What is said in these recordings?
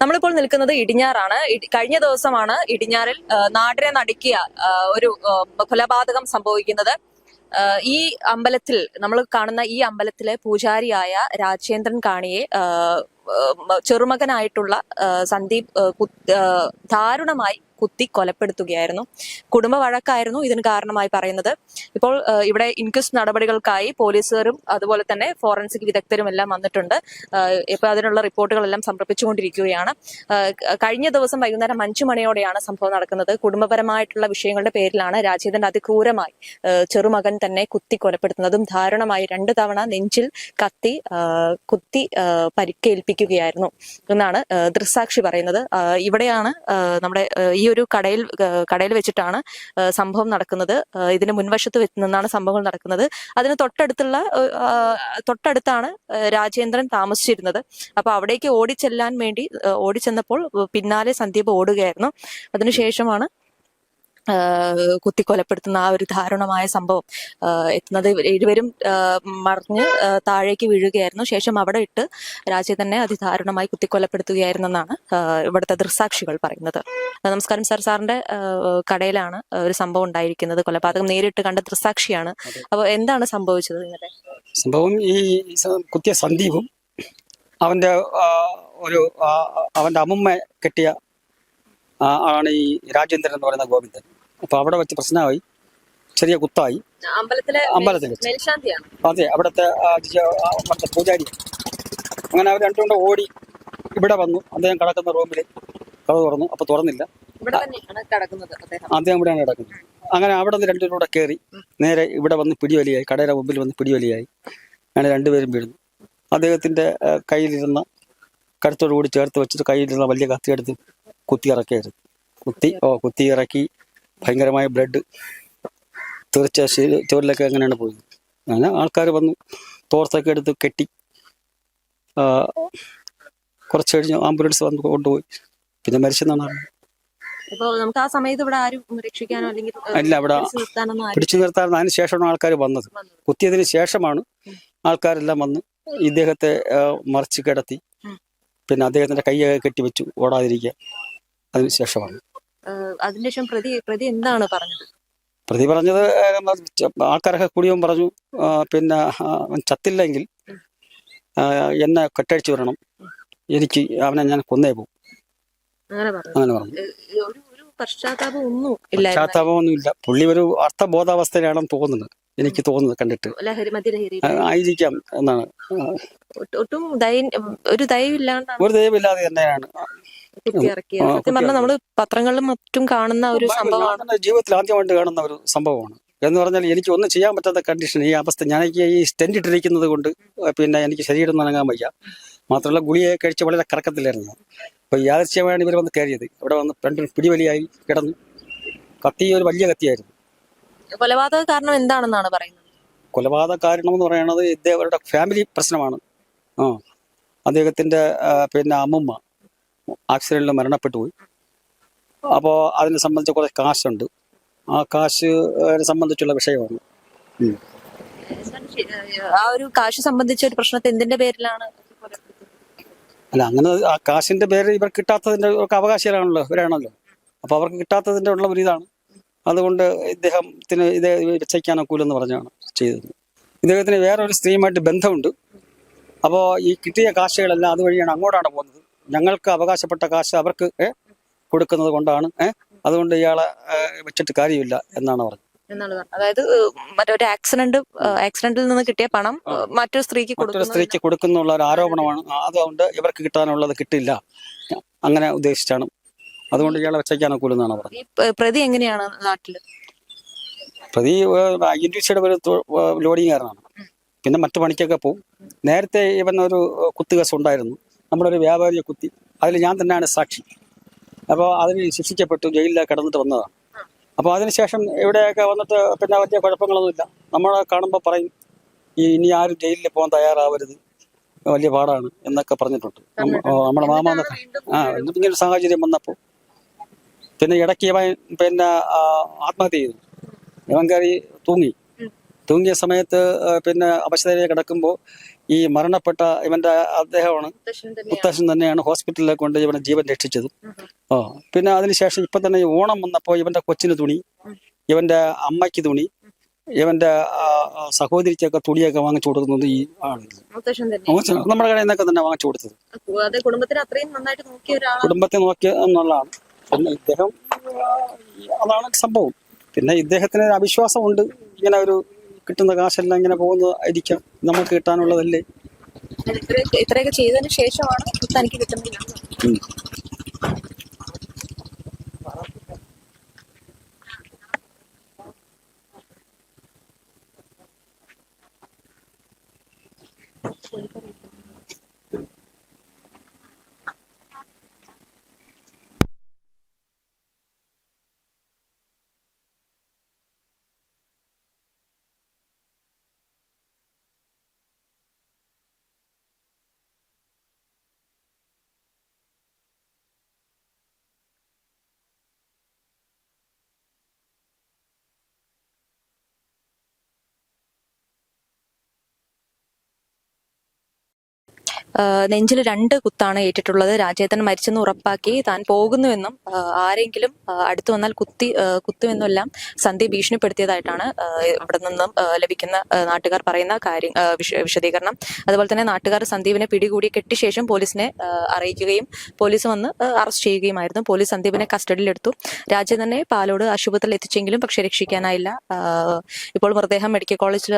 നമ്മളിപ്പോൾ നിൽക്കുന്നത് ഇടിഞ്ഞാറാണ്. കഴിഞ്ഞ ദിവസമാണ് ഇടിഞ്ഞാറിൽ നാടിനെ നടുക്കിയ ഒരു കൊലപാതകം സംഭവിക്കുന്നത്. ഈ അമ്പലത്തിൽ നമ്മൾ കാണുന്ന ഈ അമ്പലത്തിലെ പൂജാരിയായ രാജേന്ദ്രൻ കാണിയെ ചെറുമകനായിട്ടുള്ള സന്ദീപ് ദാരുണമായി കുത്തി കൊലപ്പെടുത്തുകയായിരുന്നു. കുടുംബ വഴക്കായിരുന്നു ഇതിന് കാരണമായി പറയുന്നത്. ഇപ്പോൾ ഇവിടെ ഇൻക്വസ്റ്റ് നടപടികൾക്കായി പോലീസുകാരും അതുപോലെ തന്നെ ഫോറൻസിക് വിദഗ്ധരും എല്ലാം വന്നിട്ടുണ്ട് ഇപ്പൊ അതിനുള്ള റിപ്പോർട്ടുകളെല്ലാം സമർപ്പിച്ചുകൊണ്ടിരിക്കുകയാണ്. കഴിഞ്ഞ ദിവസം വൈകുന്നേരം അഞ്ചു മണിയോടെയാണ് സംഭവം നടക്കുന്നത്. കുടുംബപരമായിട്ടുള്ള വിഷയങ്ങളുടെ പേരിലാണ് രാജേന്ദ്രൻ അതിക്രൂരമായി ചെറുമകൻ തന്നെ കുത്തി കൊലപ്പെടുത്തുന്നതും ധാരണമായി രണ്ടു തവണ നെഞ്ചിൽ കത്തി കുത്തി പരിക്കേൽപ്പിക്കുകയായിരുന്നു എന്നാണ് ദൃസാക്ഷി പറയുന്നത്. ഇവിടെയാണ് നമ്മുടെ ഈ ഒരു കടയിൽ കടയിൽ വെച്ചിട്ടാണ് സംഭവം നടക്കുന്നത്. ഇതിന് മുൻവശത്ത് നിന്നാണ് സംഭവങ്ങൾ നടക്കുന്നത്. അതിന് തൊട്ടടുത്തുള്ള തൊട്ടടുത്താണ് രാജേന്ദ്രൻ താമസിച്ചിരുന്നത്. അപ്പൊ അവിടേക്ക് ഓടിച്ചെല്ലാൻ വേണ്ടി ഓടിച്ചെന്നപ്പോൾ പിന്നാലെ സന്ദീപ് ഓടുകയായിരുന്നു. അതിനുശേഷമാണ് കുത്തിക്കൊലപ്പെടുത്തുന്ന ആ ഒരു ദാരുണമായ സംഭവം എത്തുന്നത് ഇരുവരും മറിഞ്ഞ് താഴേക്ക് വീഴുകയായിരുന്നു. ശേഷം അവിടെ ഇട്ട് രാജേന്ദ്രനെ അതിദാരുണമായി കുത്തിക്കൊലപ്പെടുത്തുകയായിരുന്നെന്നാണ് എന്നാണ് ഇവിടുത്തെ ദൃസാക്ഷികൾ പറയുന്നത്. നമസ്കാരം സാർ. സാറിന്റെ കടയിലാണ് ഒരു സംഭവം ഉണ്ടായിരിക്കുന്നത്. കൊലപാതകം നേരിട്ട് കണ്ട ദൃസാക്ഷിയാണ് അപ്പോൾ എന്താണ് സംഭവിച്ചത് ഇന്നലെ? സംഭവം ഈ കുത്തിയ സന്ദീപും അവന്റെ ഒരു അവന്റെ അമ്മ കെട്ടിയ ആണ് ഈ രാജേന്ദ്രൻ എന്ന് പറയുന്ന ഗോവിന്ദൻ. അപ്പൊ അവിടെ വെച്ച് പ്രശ്നമായി ചെറിയ കുത്തായി. അമ്പലത്തിലെ അമ്പലത്തിൽ അതെ അവിടുത്തെ പൂജാരി. അങ്ങനെ അവർ രണ്ടുകൊണ്ട് ഓടി ഇവിടെ വന്നു. അദ്ദേഹം കിടക്കുന്ന റൂമിൽ കഥ തുറന്നു. അപ്പൊ തുറന്നില്ല. അദ്ദേഹം. ഇവിടെയാണ് കിടക്കുന്നത്. അങ്ങനെ അവിടെ നിന്ന് രണ്ടുപേരും കൂടെ കയറി നേരെ ഇവിടെ വന്ന് പിടിവലിയായി. കടയുടെ മുമ്പിൽ വന്ന് പിടിവലിയായി. അങ്ങനെ രണ്ടുപേരും വീഴുന്നു. അദ്ദേഹത്തിന്റെ കയ്യിലിരുന്ന കരുത്തോടു കൂടി ചേർത്ത് വെച്ചിട്ട് കയ്യിലിരുന്ന വലിയ കത്തിയെടുത്ത് കുത്തി ഇറക്കിയായിരുന്നു. കുത്തി ഓ കുത്തി ഇറക്കി ഭയങ്കരമായ ബ്ലഡ് തീർച്ച ചുവരിലൊക്കെ അങ്ങനെയാണ് പോയത്? അങ്ങനെ ആൾക്കാർ വന്നു തോർത്തൊക്കെ എടുത്ത് കെട്ടി കുറച്ച് കഴിഞ്ഞ് ആംബുലൻസ് വന്ന് കൊണ്ടുപോയി. പിന്നെ മരിച്ചെന്നാണ് നമുക്ക് ആ സമയത്ത് ഇവിടെ ആരും രക്ഷിക്കാനോ അല്ലെങ്കിൽ അല്ല അവിടെ പിടിച്ചു നിർത്താൻ അതിന് ശേഷമാണ് ആൾക്കാർ വന്നത്. കുത്തിയതിന് ശേഷമാണ് ആൾക്കാരെല്ലാം വന്ന് ഇദ്ദേഹത്തെ മറിച്ച് കിടത്തി. പിന്നെ അദ്ദേഹത്തിന്റെ കൈയൊക്കെ കെട്ടിവെച്ചു ഓടാതിരിക്കുക. അതിന് ശേഷമാണ്. അതിനുശേഷം പ്രതി പ്രതി എന്താണ് പറഞ്ഞത്? പ്രതി പറഞ്ഞത് ആൾക്കാരൊക്കെ കൂടിയവൻ പറഞ്ഞു പിന്നെ ചത്തില്ലെങ്കിൽ എന്നെ കെട്ടഴിച്ചു വരണം എനിക്ക് അവനെ ഞാൻ കൊന്നേ പോകും അങ്ങനെ പറഞ്ഞു. പശ്ചാത്താപം ഒന്നും ഇല്ല പുള്ളി ഒരു അർത്ഥബോധാവസ്ഥയിലാണെന്ന് തോന്നുന്നത് എനിക്ക് തോന്നുന്നത് കണ്ടിട്ട്. ആയിരിക്കാം എന്നാണ്. ഒട്ടും ഒരു ദയവില്ലാതെ തന്നെയാണ്. കുത്തി ഇറക്കിയത്. ആ, സത്യം പറഞ്ഞാൽ നമ്മൾ പത്രങ്ങളിലും മറ്റും കാണുന്ന ഒരു സംഭവമാണ്. ജീവിതത്തിൽ ആദ്യമായിട്ട് കാണുന്ന ഒരു സംഭവമാണ്. എന്ന് പറഞ്ഞാൽ എനിക്ക് ഒന്നും ചെയ്യാൻ പറ്റാത്ത കണ്ടീഷൻ ഈ അവസ്ഥ. ഞാൻ ഈ സ്റ്റെൻഡ് ഇട്ടിരിക്കുന്നത് കൊണ്ട് പിന്നെ എനിക്ക് ശരീരം നനങ്ങാൻ വയ്യ. മാത്രമല്ല ഗുളിയെ കഴിച്ച് വളരെ കറക്കത്തിലായിരുന്നു ഞാൻ. അപ്പൊ യാദൃശ്യമായാണ് ഇവർ വന്ന് കയറിയത്. ഇവിടെ വന്ന് രണ്ടും പിടിവലിയായി കിടന്നു. കത്തി ഒരു വലിയ കത്തിയായിരുന്നു. കൊലപാതക കാരണം എന്താണെന്നാണ് പറയുന്നത്? കൊലപാതക കാരണം എന്ന് പറയുന്നത് ഇദ്ദേഹവരുടെ ഫാമിലി പ്രശ്നമാണ്. ആ. അദ്ദേഹത്തിന്റെ പിന്നെ അമ്മുമ്മ. ആക്സിഡന്റിൽ മരണപ്പെട്ടു പോയി. അപ്പോൾ അതിനെ സംബന്ധിച്ച് കുറേ കാശുണ്ട്. ആ കാശ് സംബന്ധിച്ചുള്ള വിഷയമാണ്. ആ ഒരു കാശ് സംബന്ധിച്ച ഒരു പ്രശ്നത്തെ എന്തിന്റെ പേരിലാണ്? അല്ല അങ്ങനെ ആ കാശിന്റെ പേര് ഇവർ കിട്ടാത്തതിന്റെ അവകാശികളാണല്ലോ ഇവരാണല്ലോ. അപ്പൊ അവർക്ക് കിട്ടാത്തതിന്റെ ഉള്ള ഒരു ഇതാണ്. അതുകൊണ്ട് ഇദ്ദേഹത്തിന് ഇത് വെച്ചയ്ക്കാനൊക്കൂലെന്ന് പറഞ്ഞാണ് ചെയ്തത്. ഇദ്ദേഹത്തിന് വേറൊരു ഒരു സ്ത്രീയുമായിട്ട് ബന്ധമുണ്ട്. അപ്പോൾ ഈ കിട്ടിയ കാശുകളെല്ലാം അതുവഴിയാണ് അങ്ങോട്ടാണ് പോകുന്നത്. ഞങ്ങൾക്ക് അവകാശപ്പെട്ട കാശ് അവർക്ക് കൊടുക്കുന്നത് കൊണ്ടാണ് അതുകൊണ്ട് ഇയാളെ വെച്ചിട്ട് കാര്യമില്ല എന്നാണ് പറഞ്ഞത്. അതായത് മറ്റൊരു ആക്സിഡന്റ് ആക്സിഡന്റിൽ നിന്ന് കിട്ടിയ പണം മറ്റൊരു സ്ത്രീക്ക് മറ്റൊരു സ്ത്രീക്ക് കൊടുക്കുന്നുള്ള ഒരു ആരോപണമാണ്. അതുകൊണ്ട് ഇവർക്ക് കിട്ടാനുള്ളത് കിട്ടില്ല. അങ്ങനെ ഉദ്ദേശിച്ചാണ്. അതുകൊണ്ട് ഇയാളെ വെച്ചയ്ക്കാനൊക്കൂലെന്നാണ് പറഞ്ഞത്. പ്രതി എങ്ങനെയാണ് നാട്ടിൽ പ്രതി ഐ ഒരു ലോഡിംഗ് കാരനാണ് പിന്നെ മറ്റു പണിക്കൊക്കെ പോകും നേരത്തെ ഇവൻ ഒരു കുത്തുകേസ് ഉണ്ടായിരുന്നു. നമ്മുടെ ഒരു വ്യാപാരിയെ കുത്തി അതിൽ ഞാൻ തന്നെയാണ് സാക്ഷി. അപ്പോൾ അതിന് ശിക്ഷിക്കപ്പെട്ടു ജയിലിൽ കിടന്നിട്ട് വന്നതാണ്. അപ്പോൾ അതിനുശേഷം ഇവിടെയൊക്കെ വന്നിട്ട് പിന്നെ വലിയ കുഴപ്പങ്ങളൊന്നുമില്ല. നമ്മളെ കാണുമ്പോൾ പറയും ഈ ഇനി ആരും ജയിലിൽ പോകാൻ തയ്യാറാവരുത്. വലിയ പാടാണ് എന്നൊക്കെ പറഞ്ഞിട്ടുണ്ട്. നമ്മുടെ മാമ ആ ഇങ്ങനെ ഒരു സാഹചര്യം വന്നപ്പോൾ പിന്നെ ഇടയ്ക്ക് ഇവൻ പിന്നെ ആത്മഹത്യ ചെയ്തു. ഇവൻ കയറി തൂങ്ങി. തൂങ്ങിയ സമയത്ത് പിന്നെ അവശതയിൽ കിടക്കുമ്പോൾ ഈ മരണപ്പെട്ട ഇവന്റെ അദ്ദേഹമാണ്. മുത്തശ്ശൻ തന്നെയാണ്. ഹോസ്പിറ്റലിൽ കൊണ്ട് ഇവന്റെ ജീവൻ രക്ഷിച്ചത്. ഓ പിന്നെ അതിനുശേഷം ഇപ്പൊ തന്നെ ഓണം വന്നപ്പോൾ ഇവന്റെ കൊച്ചിന് തുണി ഇവന്റെ അമ്മയ്ക്ക് തുണി ഇവന്റെ സഹോദരിക്കൊക്കെ തുണിയൊക്കെ വാങ്ങിച്ചു കൊടുക്കുന്നത് ഈ ആണ്. നമ്മുടെ കടയിൽ നിന്നൊക്കെ തന്നെ വാങ്ങിച്ചു കൊടുത്തത്. കുടുംബത്തെ നോക്കിയ എന്നുള്ളതാണ് പിന്നെ ഇദ്ദേഹം അതാണ് സംഭവം. പിന്നെ ഇദ്ദേഹത്തിന് ഒരു അവിശ്വാസമുണ്ട്. ഇങ്ങനെ ഒരു കിട്ടുന്ന കാശെല്ലാം ഇങ്ങനെ പോകുന്നതായിരിക്കാം നമുക്ക് കിട്ടാനുള്ളതല്ലേ? ഇത്രയൊക്കെ ചെയ്തതിന് ശേഷമാണ് തനിക്ക് കിട്ടുന്നില്ല നെഞ്ചിൽ രണ്ട് കുത്താണ് ഏറ്റിട്ടുള്ളത്. രാജേതൻ മരിച്ചെന്ന് ഉറപ്പാക്കി താൻ പോകുന്നുവെന്നും ആരെങ്കിലും അടുത്തു വന്നാൽ കുത്തി കുത്തുമെന്നുമെല്ലാം സന്ധ്യ ഭീഷണിപ്പെടുത്തിയതായിട്ടാണ് ഇവിടെ നിന്നും ലഭിക്കുന്ന നാട്ടുകാർ പറയുന്ന കാര്യം വിശദീകരണം. അതുപോലെ തന്നെ നാട്ടുകാർ സന്ദീപിനെ പിടികൂടി കെട്ടിയ ശേഷം പോലീസിനെ അറിയിക്കുകയും പോലീസ് വന്ന് അറസ്റ്റ് ചെയ്യുകയുമായിരുന്നു. പോലീസ് സന്ദീപിനെ കസ്റ്റഡിയിലെടുത്തു. രാജേന്ദ്രനെ പാലോട് ആശുപത്രിയിൽ എത്തിച്ചെങ്കിലും പക്ഷെ രക്ഷിക്കാനായില്ല. ഇപ്പോൾ മൃതദേഹം മെഡിക്കൽ കോളേജിൽ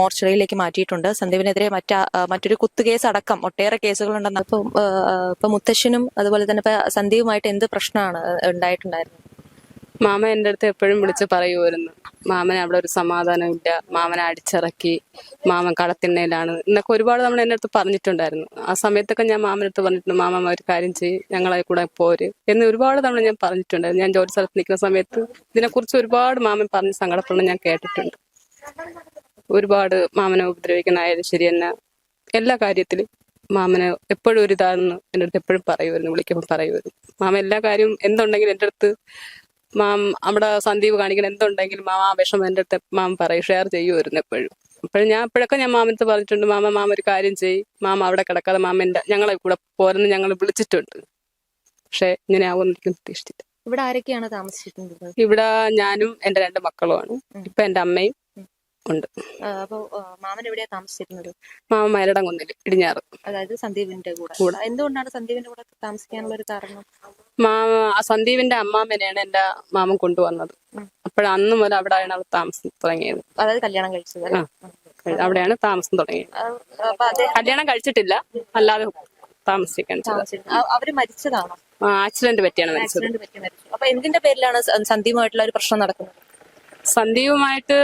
മോർച്ചറിയിലേക്ക് മാറ്റിയിട്ടുണ്ട്. സന്ദീപിനെതിരെ മറ്റൊരു കുത്തുകേസ് അടക്കം ഒട്ടേറെ കേസുകളുണ്ടെന്ന് അപ്പൊ ഇപ്പൊ മുത്തശ്ശനും അതുപോലെ തന്നെ ഇപ്പൊ സന്ധ്യയുമായിട്ട് എന്ത് പ്രശ്നമാണ് ഉണ്ടായിട്ടുണ്ടായിരുന്നത്? മാമ എന്റെ അടുത്ത് എപ്പോഴും വിളിച്ച് പറയുമായിരുന്നു. മാമന് അവിടെ ഒരു സമാധാനമില്ല മാമനെ അടിച്ചിറക്കി മാമൻ കളത്തിണ്ണയിലാണ് എന്നൊക്കെ ഒരുപാട് നമ്മൾ എന്റെ അടുത്ത് പറഞ്ഞിട്ടുണ്ടായിരുന്നു. ആ സമയത്തൊക്കെ ഞാൻ മാമനടുത്ത് പറഞ്ഞിട്ടുണ്ട് മാമ ഒരു കാര്യം ചെയ്യും ഞങ്ങളെ കൂടെ പോര് എന്ന് ഒരുപാട് തവണ ഞാൻ പറഞ്ഞിട്ടുണ്ടായിരുന്നു. ഞാൻ ജോലി സ്ഥലത്ത് നിൽക്കുന്ന സമയത്ത് ഇതിനെക്കുറിച്ച് ഒരുപാട് മാമൻ പറഞ്ഞ് സങ്കടപ്പെടുന്ന ഞാൻ കേട്ടിട്ടുണ്ട്. ഒരുപാട് മാമനെ ഉപദ്രവിക്കണായാലും ശരി തന്നെ എല്ലാ കാര്യത്തിലും മാമന് എപ്പോഴും ഒരു ഇതാണെന്ന് എന്റെ അടുത്ത് എപ്പോഴും പറയുമായിരുന്നു വിളിക്കുമ്പോൾ പറയുമായിരുന്നു. മാമ എല്ലാ കാര്യവും എന്തുണ്ടെങ്കിലും എന്റെ അടുത്ത് മാം നമ്മുടെ സന്ദീപ് കാണിക്കണം എന്തുണ്ടെങ്കിലും മാമ ആ വിഷമം എന്റെ അടുത്ത് മാം പറയും ഷെയർ ചെയ്യുമായിരുന്നു എപ്പോഴും. അപ്പോഴും ഞാൻ എപ്പോഴൊക്കെ ഞാൻ മാമനടുത്ത് പറഞ്ഞിട്ടുണ്ട് മാമ മാമ ഒരു കാര്യം ചെയ്യും മാമ അവിടെ കിടക്കാതെ മാമ എന്റെ ഞങ്ങളെ കൂടെ പോരെന്ന് ഞങ്ങൾ വിളിച്ചിട്ടുണ്ട്. പക്ഷെ ഇങ്ങനെ ആവുമെന്ന് എനിക്ക് പ്രതീക്ഷിച്ചില്ല. ഇവിടെ ആരൊക്കെയാണ് താമസിച്ചിട്ടുള്ളത്? ഇവിടെ ഞാനും എന്റെ രണ്ട് മക്കളുമാണ്. ഇപ്പൊ എന്റെ അമ്മയും ഉണ്ട്. അപ്പൊ മാമൻ എവിടെയാ താമസിച്ചിരുന്നത്? മാമൻ മരടം കുന്നിൽ ഇടിഞ്ഞാറ്. അതായത് സന്ദീപിന്റെ കൂടെ. എന്തുകൊണ്ടാണ് സന്ദീപിന്റെ കൂടെ താമസിക്കാനുള്ള ഒരു കാരണം? മാമ സന്ദീപിന്റെ അമ്മാമ്മനെയാണ് എന്റെ മാമൻ കൊണ്ടുവന്നത്. അപ്പോഴ അന്ന് മുതൽ അവിടെയാണ് അവർ താമസം തുടങ്ങിയത്. അതായത് കല്യാണം കഴിച്ചത് അവിടെയാണ് താമസം തുടങ്ങിയത്. കല്യാണം കഴിച്ചിട്ടില്ല. അല്ലാതെ താമസിക്കാൻ അവർ മരിച്ചതാണോ? ആക്സിഡന്റ് പറ്റിയാണ് മരിച്ചത്. അപ്പൊ എന്തിന്റെ പേരിലാണ് സന്ദീപുമായിട്ടുള്ള ഒരു പ്രശ്നം നടക്കുന്നത്? സന്ദീപുമായിട്ട്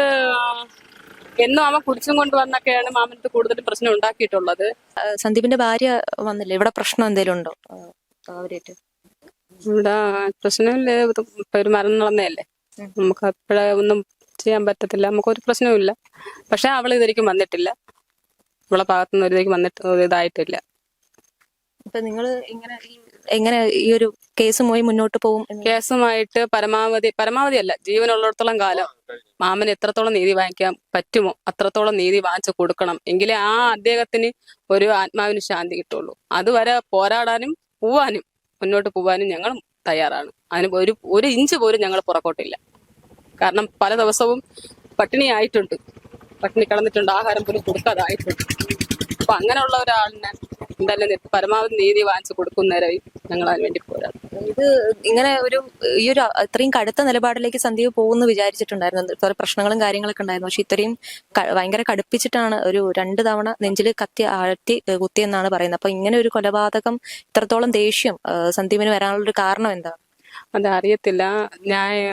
എന്നും അവൻ കുടിച്ചും കൊണ്ടുവന്നൊക്കെയാണ് മാമനത്ത് കൂടുതൽ പ്രശ്നം ഉണ്ടാക്കിയിട്ടുള്ളത്. സന്ദീപിന്റെ ഭാര്യ വന്നില്ലേ? ഇവിടെ പ്രശ്നം എന്തെങ്കിലും ഉണ്ടോ? അവരായിട്ട്? ഇവിടെ പ്രശ്നമില്ലേ. ഒരു മരണം നടന്നതല്ലേ നമുക്ക് അപ്പോഴേ ഒന്നും ചെയ്യാൻ പറ്റത്തില്ല. നമുക്കൊരു പ്രശ്നവുമില്ല. പക്ഷെ അവൾ ഇതിലേക്കും വന്നിട്ടില്ല. അവളെ ഭാഗത്തുനിന്ന് ഒരു ഇതുവരെയ്ക്കും വന്നിട്ട് ഇതായിട്ടില്ല ഇപ്പൊ നിങ്ങൾ ഇങ്ങനെ ഈ എങ്ങനെ ഈ ഒരു കേസുമായി മുന്നോട്ട് പോകും കേസുമായിട്ട് പരമാവധി പരമാവധി അല്ല ജീവനുള്ളിടത്തോളം കാലം. മാമന് എത്രത്തോളം നീതി വാങ്ങിക്കാൻ പറ്റുമോ അത്രത്തോളം നീതി വാങ്ങിച്ചു കൊടുക്കണം. എങ്കിലേ ആ അദ്ദേഹത്തിന് ഒരു ആത്മാവിന് ശാന്തി കിട്ടുള്ളൂ. അതുവരെ പോരാടാനും പോവാനും മുന്നോട്ട് പോവാനും ഞങ്ങൾ തയ്യാറാണ്. അതിന് ഒരു ഒരു ഇഞ്ച് പോലും ഞങ്ങൾ പുറകോട്ടില്ല. കാരണം പല ദിവസവും പട്ടിണി ആയിട്ടുണ്ട്. പട്ടിണി കിടന്നിട്ടുണ്ട് ആഹാരം പോലും കൊടുക്കാതായിട്ടുണ്ട്. അപ്പൊ അങ്ങനെയുള്ള ഒരാളിനെ എന്തായാലും പരമാവധി നീതി വാങ്ങിച്ചു കൊടുക്കുന്നവരായി ഞങ്ങൾ അതിന് വേണ്ടി പോരാടും ഇത് ഇങ്ങനെ ഒരു ഈ ഒരു ഇത്രയും കടുത്ത നിലപാടിലേക്ക് സന്ദീപ് പോകുന്നു വിചാരിച്ചിട്ടുണ്ടായിരുന്നു. പ്രശ്നങ്ങളും കാര്യങ്ങളൊക്കെ ഉണ്ടായിരുന്നു. പക്ഷെ ഇത്രയും ഭയങ്കര കടുപ്പിച്ചിട്ടാണ് ഒരു രണ്ട് തവണ നെഞ്ചിൽ കത്തി ആഴ്ത്തി കുത്തിയെന്നാണ് പറയുന്നത്. അപ്പൊ ഇങ്ങനെ ഒരു കൊലപാതകം ഇത്രത്തോളം ദേഷ്യം സന്ദീപിന് വരാനുള്ള ഒരു കാരണം എന്താണ് അത് അറിയത്തില്ല ഞാൻ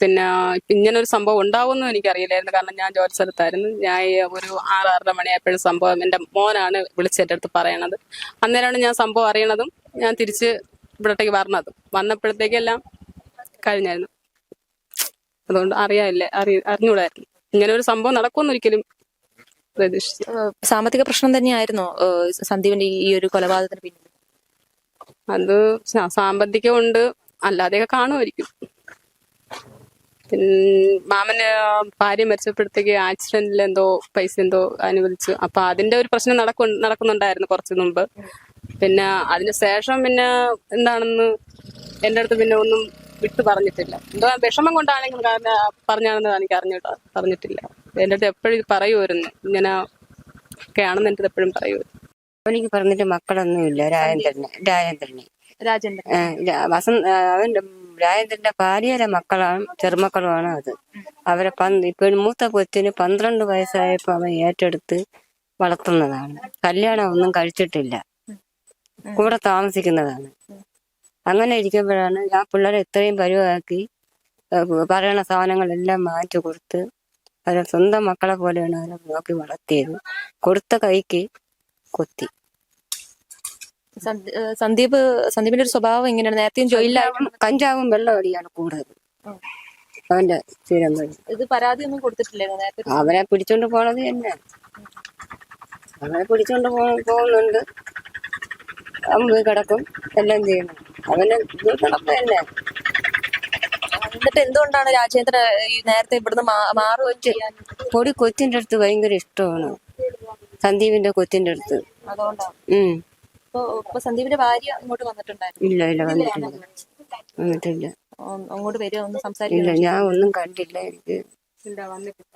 പിന്നെ ഇങ്ങനെ ഒരു സംഭവം ഉണ്ടാവുമെന്നും എനിക്കറിയില്ലായിരുന്നു. കാരണം ഞാൻ ജോലി സ്ഥലത്തായിരുന്നു. ഞാൻ ഒരു ആറ് ആറര മണിയായപ്പോഴും സംഭവം എന്റെ മോനാണ് വിളിച്ചെന്റെ അടുത്ത് പറയണത്. അന്നേരമാണ് ഞാൻ സംഭവം അറിയണതും ഞാൻ തിരിച്ച് ഇവിടത്തേക്ക് വരണതും. വന്നപ്പോഴത്തേക്കെല്ലാം കഴിഞ്ഞായിരുന്നു. അതുകൊണ്ട് അറിയാനില്ല. അറി അറിഞ്ഞൂടായിരുന്നു ഇങ്ങനെ ഒരു സംഭവം നടക്കുമെന്ന് ഒരിക്കലും പ്രതീക്ഷിച്ചു സാമ്പത്തിക പ്രശ്നം തന്നെയായിരുന്നോ സന്ദീപിന്റെ ഈ- ഒരു കൊലപാതകത്തിന് പിന്നിൽ. അത് സാമ്പത്തികമുണ്ട്. അല്ലാതെയൊക്കെ കാണുമായിരിക്കും. പിന്നെ മാമന് ഭാര്യ മരിച്ചപ്പോഴത്തേക്ക് ആക്സിഡന്റിൽ എന്തോ പൈസ എന്തോ അനുവദിച്ചു. അപ്പൊ അതിന്റെ ഒരു പ്രശ്നം നടക്കു നടക്കുന്നുണ്ടായിരുന്നു കുറച്ചു മുമ്പ്. പിന്നെ അതിന് ശേഷം പിന്നെ എന്താണെന്ന് എന്റെ അടുത്ത് പിന്നെ ഒന്നും വിട്ടു പറഞ്ഞിട്ടില്ല. എന്തോ വിഷമം കൊണ്ടാണെങ്കിൽ കാരണം പറഞ്ഞാണെന്ന് എനിക്ക് അറിഞ്ഞിട്ടോ പറഞ്ഞിട്ടില്ല. എന്റെ അടുത്ത് എപ്പോഴും ഇത് പറയുമായിരുന്നു. ഇങ്ങനെ ഒക്കെയാണെന്ന് എന്റെ അടുത്ത് എപ്പോഴും പറയുമായിരുന്നു. അവനിക്ക് പറഞ്ഞിട്ട് മക്കളൊന്നുമില്ല. രാജേന്ദ്രനെ രാജേന്ദ്രന് രാജേന്ദ്രൻ. വസന്ത് അവന്റെ രാജേന്ദ്രന്റെ ഭാര്യയുടെ മക്കളാണ് ചെറുമക്കളുമാണ് അത്. അവരെ ഇപ്പൊ മൂത്ത കൊച്ചിന് പന്ത്രണ്ട് വയസ്സായപ്പോ അവൻ ഏറ്റെടുത്ത് വളർത്തുന്നതാണ്. കല്യാണം ഒന്നും കഴിച്ചിട്ടില്ല. കൂടെ താമസിക്കുന്നതാണ്. അങ്ങനെ ഇരിക്കുമ്പോഴാണ് ആ പിള്ളേരെ ഇത്രയും പരുവാക്കി പറയണ സാധനങ്ങളെല്ലാം മാറ്റി കൊടുത്ത് അവരെ സ്വന്തം മക്കളെ പോലെയാണ് അവരെ നോക്കി വളർത്തിയത്. കൊടുത്ത കൈക്ക് കൊത്തി. സന്ദീപ് സന്ദീപിന്റെ ഒരു സ്വഭാവം എങ്ങനെയാണ്? നേരത്തെയും ജയിലിലായിരുന്നു കഞ്ചാവും- വെള്ളം അടിയാണ് കൂടുതൽ അവന്റെ സ്ഥിരം വഴി ഇത് പരാതി ഒന്നും കൊടുത്തിട്ടില്ലായിരുന്നു? നേരത്തെ അവനെ പിടിച്ചോണ്ട് പോണത് തന്നെ. അവനെ പിടിച്ചോണ്ട് പോകുന്നുണ്ട്. അവൻ പോയി കിടക്കും. എല്ലാം ചെയ്യണം അവനെ തന്നെ. എന്നിട്ട് എന്തുകൊണ്ടാണ് രാജേന്ദ്ര ഈ നേരത്തെ ഇവിടുന്ന് മാറുകയും ചെയ്യാൻ പൊടി കൊച്ചിന്റെ അടുത്ത് ഭയങ്കര ഇഷ്ടമാണ്. സന്ദീപിന്റെ കൊച്ചിന്റെ അടുത്ത്. അതുകൊണ്ടാണ് ഇപ്പൊ ഇപ്പൊ സന്ദീപിന്റെ ഭാര്യ അങ്ങോട്ട് വന്നിട്ടുണ്ടായിരുന്നു. ഇല്ല ഇല്ല വന്നിട്ടില്ല. വന്നിട്ടില്ല. അങ്ങോട്ട് വരിക ഒന്ന് സംസാരിക്കില്ല ഞാൻ ഒന്നും കണ്ടില്ല എനിക്ക്. ഇല്ല വന്നിട്ടില്ല.